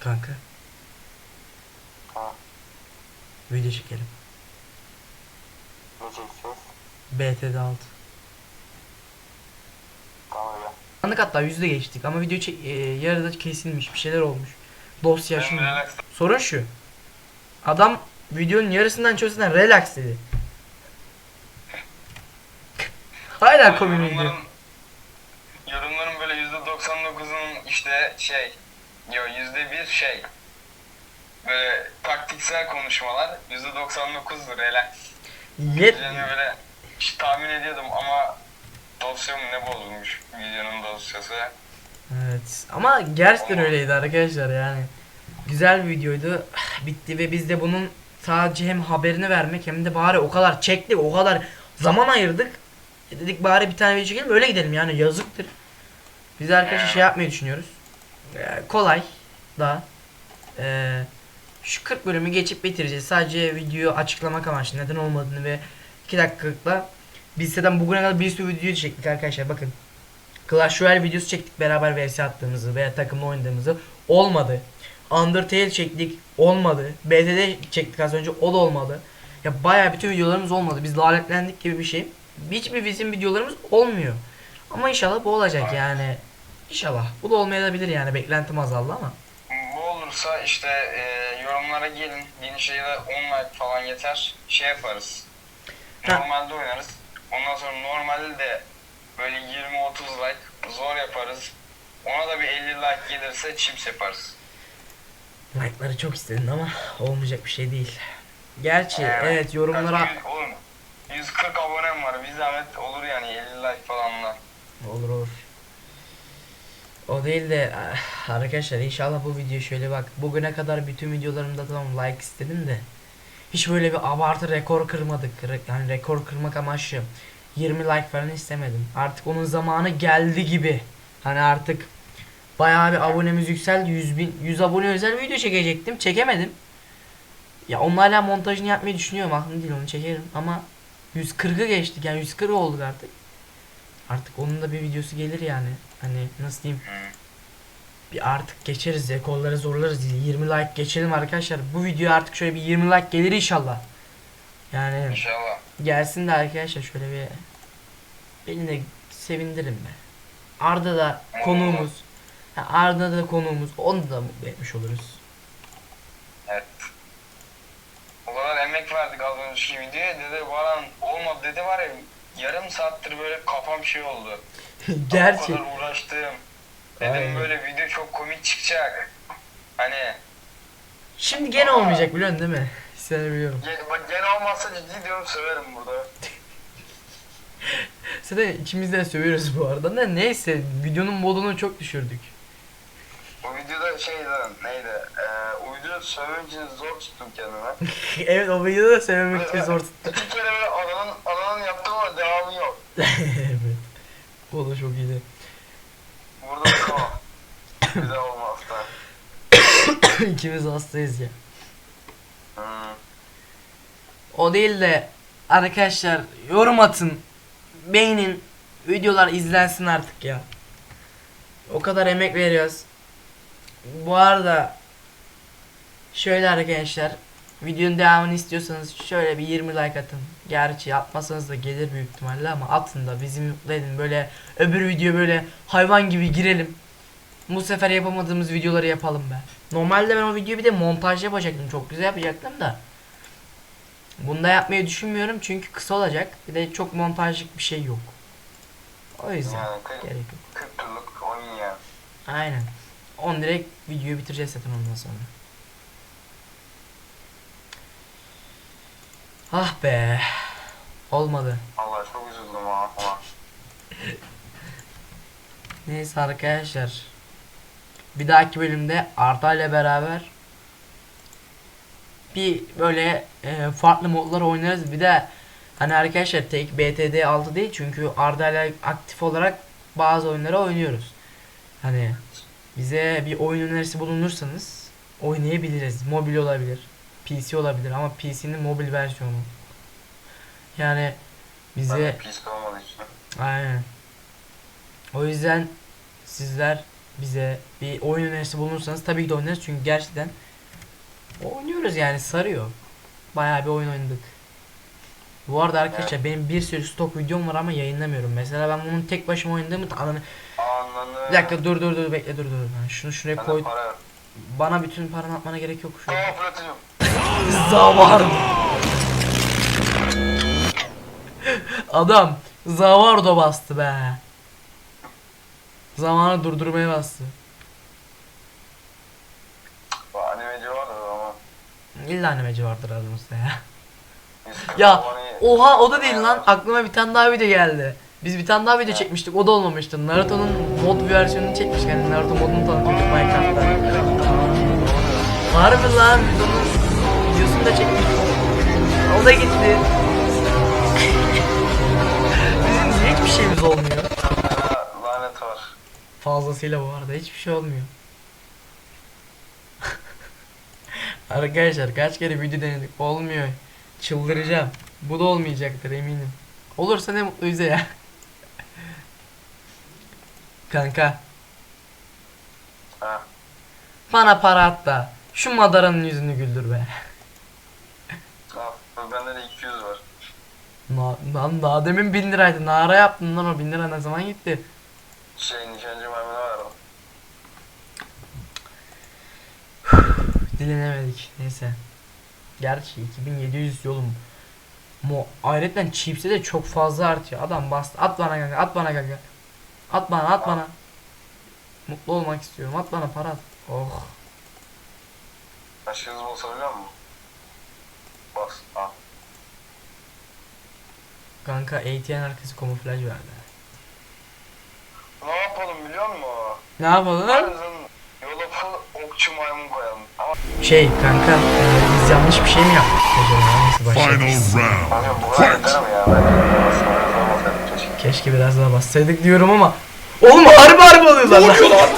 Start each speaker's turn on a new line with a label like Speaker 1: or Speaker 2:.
Speaker 1: Kanka
Speaker 2: Ha,
Speaker 1: video çekelim.
Speaker 2: ne çekeceğiz?
Speaker 1: BT'de 6.
Speaker 2: Tamam öyle.
Speaker 1: Anlık hatta yüzde geçtik ama video çek e, yarıda kesilmiş bir şeyler olmuş. Dosya
Speaker 3: relax
Speaker 1: Sorun şu. Adam videonun yarısından çoğusundan relax dedi. Hala komik video.
Speaker 3: yorumların, böyle yüzde 99'un işte şey yo yüzde bir şey böyle taktiksel konuşmalar yüzde 99 relax.
Speaker 1: Yet
Speaker 3: Yani böyle hiç tahmin ediyordum ama dosyam ne bozulmuş videonun dosyası.
Speaker 1: Evet ama gerçekten öyleydi arkadaşlar yani. Güzel bir videoydu. Bitti ve biz de bunun sadece hem haberini vermek hem de bari o kadar çektik o kadar zaman ayırdık. E Dedik bari bir tane video çekelim öyle gidelim yani yazıktır. Biz arkadaşlar şey yapmayı düşünüyoruz. Ee, kolay da ee, şu 40 bölümü geçip bitireceğiz. Sadece videoyu açıklamak amaçlı neden olmadığını ve 2 dakikalıkla biz zaten bugüne kadar bir sürü video çektik arkadaşlar bakın. Clash Royale videosu çektik beraber vs attığımızı veya takımla oynadığımızı olmadı. Undertale çektik olmadı. BTD çektik az önce o da olmadı. Ya bayağı bütün videolarımız olmadı. Biz lanetlendik gibi bir şey. Hiçbir bizim videolarımız olmuyor. Ama inşallah bu olacak yani. İnşallah. Bu da olmayabilir yani. Beklentim azaldı ama.
Speaker 3: Bu olursa işte e, yorumlara gelin. Yeni şeyde 10 like falan yeter. Şey yaparız.
Speaker 1: Ha.
Speaker 3: Normalde oynarız. Ondan sonra normalde de böyle 20-30 like zor yaparız. Ona da bir 50 like gelirse chips yaparız.
Speaker 1: Like'ları çok istedin ama olmayacak bir şey değil. Gerçi
Speaker 3: Evet.
Speaker 1: evet yorumlara
Speaker 3: Kaç Oğlum 140 abonem var. Bir zahmet olur yani 50 like falanla.
Speaker 1: Olur olur. O değil de ah, arkadaşlar inşallah bu video şöyle bak bugüne kadar bütün videolarımda tamam like istedim de hiç böyle bir abartı rekor kırmadık. Yani rekor kırmak amaçlı 20 like falan istemedim. Artık onun zamanı geldi gibi. Hani artık bayağı bir abonemiz yükseldi. 100 bin 100 abone özel video çekecektim. Çekemedim. Ya onun hala montajını yapmayı düşünüyorum. Aklım değil onu çekerim ama 140'ı geçtik yani 140 olduk artık. Artık onun da bir videosu gelir yani. Hani nasıl diyeyim? Bir artık geçeriz rekorları zorlarız. 20 like geçelim arkadaşlar. Bu video artık şöyle bir 20 like gelir inşallah. Yani
Speaker 3: İnşallah.
Speaker 1: gelsin de arkadaşlar şöyle bir beni de sevindirin be. Arda da konuğumuz. Arda da konuğumuz. Onu da mutlu etmiş oluruz.
Speaker 3: Evet. O kadar emek verdik az önceki videoya. Dedi Baran olmadı dedi var ya yarım saattir böyle kafam şey oldu. O
Speaker 1: Gerçi
Speaker 3: kadar uğraştım. Dedim
Speaker 1: Aynen.
Speaker 3: böyle video çok komik çıkacak. Hani
Speaker 1: şimdi gene olmayacak biliyorsun değil mi? Hissediyorum.
Speaker 3: gene, bak gene olmazsa ciddi diyorum söverim burada.
Speaker 1: Zaten ikimiz de sövüyoruz bu arada. Ne neyse videonun modunu çok düşürdük.
Speaker 3: O videoda şeydi neydi? Ee, o videoda sövmek için zor tuttum kendime.
Speaker 1: evet o videoda da sevmemek için zor tuttu.
Speaker 3: İki kere böyle ananın, ananın yaptım ama devamı yok.
Speaker 1: Evet. O da çok iyiydi.
Speaker 3: Burada. Bir daha olmaz da.
Speaker 1: İkimiz hastayız ya.
Speaker 3: Hmm.
Speaker 1: O değil de arkadaşlar yorum atın. Beğenin. Videolar izlensin artık ya. O kadar emek veriyoruz. Bu arada şöyle arkadaşlar videonun devamını istiyorsanız şöyle bir 20 like atın. Gerçi atmasanız da gelir büyük ihtimalle ama atın da bizi mutlu edin. Böyle öbür video böyle hayvan gibi girelim. Bu sefer yapamadığımız videoları yapalım be. Normalde ben o videoyu bir de montaj yapacaktım. Çok güzel yapacaktım da. Bunda yapmayı düşünmüyorum çünkü kısa olacak. Bir de çok montajlık bir şey yok. O yüzden
Speaker 3: Yani kırk,
Speaker 1: gerek yok.
Speaker 3: 40 turluk oyun yani.
Speaker 1: Aynen. 10 direkt videoyu bitireceğiz zaten ondan sonra. Ah be. Olmadı.
Speaker 3: Allah çok üzüldüm ha falan.
Speaker 1: Neyse arkadaşlar. Bir dahaki bölümde Arda ile beraber bir böyle e, farklı modlar oynarız. Bir de hani arkadaşlar tek BTD 6 değil çünkü Arda ile aktif olarak bazı oyunları oynuyoruz. Hani bize bir oyun önerisi bulunursanız oynayabiliriz. Mobil olabilir. PC olabilir ama PC'nin mobil versiyonu. Yani bize
Speaker 3: pis olmadığı için.
Speaker 1: Aynen. O yüzden sizler bize bir oyun önerisi bulunursanız tabii ki de oynarız çünkü gerçekten oynuyoruz yani sarıyor. Bayağı bir oyun oynadık. Bu arada arkadaşlar benim bir sürü stok videom var ama yayınlamıyorum. Mesela ben bunun tek başıma oynadığımı ananı
Speaker 3: Ananı.
Speaker 1: bir dakika dur dur dur bekle dur dur. Ben şunu şuraya koy.
Speaker 3: para.
Speaker 1: Bana bütün paranı atmana gerek yok şu. Zavardo. Adam Zavardo bastı be. Zamanı durdurmaya bastı.
Speaker 3: Bu animeci var da ama.
Speaker 1: İlla animeci vardır aramızda ya. Ya oha o da değil lan aklıma bir tane daha video geldi. Biz bir tane daha video çekmiştik o da olmamıştı. Naruto'nun mod versiyonunu çekmiştik yani Naruto modunu tanıtıyorduk Minecraft'ta. Harbi lan biz videosunu da çekmiştik. O da gitti. Bizim hiçbir şeyimiz olmuyor?
Speaker 3: Lanet var.
Speaker 1: Fazlasıyla bu arada hiçbir şey olmuyor. Arkadaşlar kaç kere video denedik olmuyor. Çıldıracağım. Bu da olmayacaktır eminim. Olursa ne mutlu bize ya. Kanka
Speaker 3: Ha.
Speaker 1: bana para at da şu madaranın yüzünü güldür be.
Speaker 3: Al. Bende de 200 var.
Speaker 1: Na, lan daha demin 1000 liraydı. Nara yaptın lan o 1000 lira ne zaman gitti?
Speaker 3: Şey nişancı maymuna verdim.
Speaker 1: Dilenemedik. Neyse. Gerçi 2700 yolum. Mo ayrıca chips'e de çok fazla artıyor. Adam bastı. At bana kanka. At bana kanka. At bana at bana. Mutlu olmak istiyorum. At bana para at. Oh.
Speaker 3: Başka hızlı olsa biliyor musun? Al.
Speaker 1: Kanka ATN arkası kamuflaj verdi.
Speaker 3: Ne yapalım biliyor musun?
Speaker 1: Ne yapalım?
Speaker 3: Yola okçu maymun koyalım. Ama
Speaker 1: Şey kanka e, biz yanlış bir şey mi yaptık acaba? Nasıl başladık?
Speaker 4: Final round.
Speaker 3: kanka bu kadar yeter mi ya? Ben aslında olmasaydım keşke.
Speaker 1: Biraz daha bassaydık diyorum ama. Oğlum harbi harbi oluyorlar lan.